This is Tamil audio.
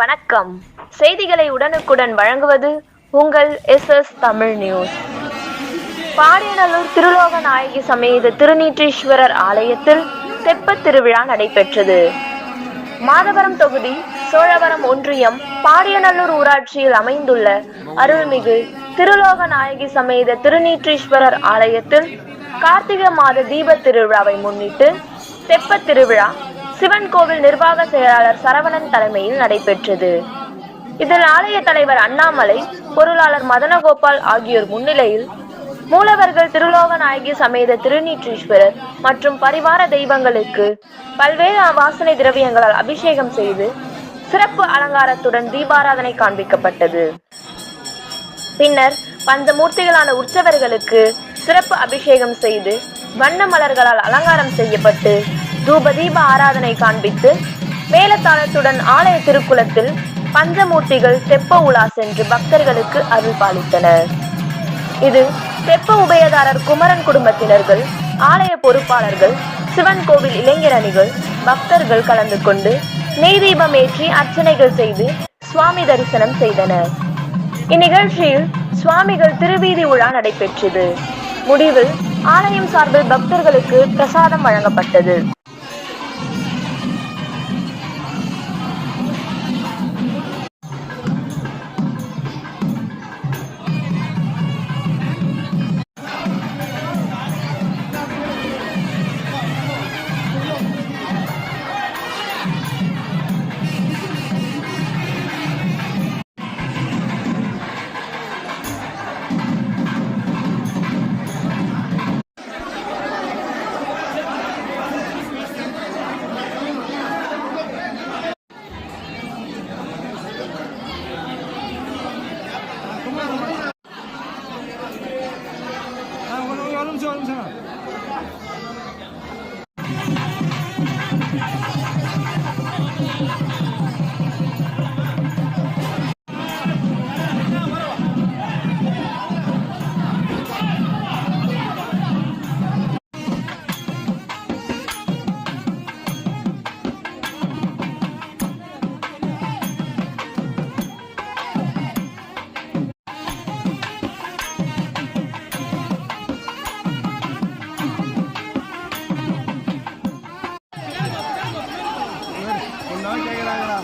வணக்கம். செய்திகளை உடனுக்குடன் வழங்குவது உங்கள் S S Tamil news. Padiyanallur Thiruloka Nayaki சமேத திருநீற்றீஸ்வரர் ஆலயத்தில் தெப்ப திருவிழா நடைபெற்றது. மாதவரம் தொகுதி சோழவரம் ஒன்றியம் பாடியநல்லூர் ஊராட்சியில் அமைந்துள்ள அருள்மிகு திருலோக நாயகி சமேத திருநீற்றீஸ்வரர் ஆலயத்தில் கார்த்திகை மாத தீப திருவிழாவை முன்னிட்டு தெப்ப திருவிழா சிவன் கோவில் நிர்வாக செயலாளர் சரவணன் தலைமையில் நடைபெற்றது. இதில் ஆலய தலைவர் அண்ணாமலை பொருளாளர் மதனகோபால் ஆகியோர் முன்னிலையில் மூலவர்கள் திருலோகநாயகி சமேத திருநீற்றீஸ்வரர் மற்றும் பரிவார தெய்வங்களுக்கு பல்வேறு வாசனை திரவியங்களால் அபிஷேகம் செய்து சிறப்பு அலங்காரத்துடன் தீபாராதனை காண்பிக்கப்பட்டது. பின்னர் பஞ்சமூர்த்திகளான உற்சவர்களுக்கு சிறப்பு அபிஷேகம் செய்து வண்ண மலர்களால் அலங்காரம் செய்யப்பட்டு தூப தீப ஆராதனை காண்பித்து மேலத்தாளத்துடன் ஆலய திருக்குளத்தில் பஞ்சமூர்த்திகள் தெப்ப உலா சென்று பக்தர்களுக்கு அருள் பாலித்தனர். இது தெப்ப உபயதாரர் குமரன் குடும்பத்தினர்கள் ஆலய பொறுப்பாளர்கள் சிவன் கோவில் இளைஞரணிகள் பக்தர்கள் கலந்து கொண்டு நெய் தீபம் ஏற்றி அர்ச்சனைகள் செய்து சுவாமி தரிசனம் செய்தனர். இந்நிகழ்ச்சியில் சுவாமிகள் திருவீதி உலா நடைபெற்றது. முடிவில் ஆலயம் சார்பில் பக்தர்களுக்கு பிரசாதம் வழங்கப்பட்டது. நான் கேட்குறாங்களா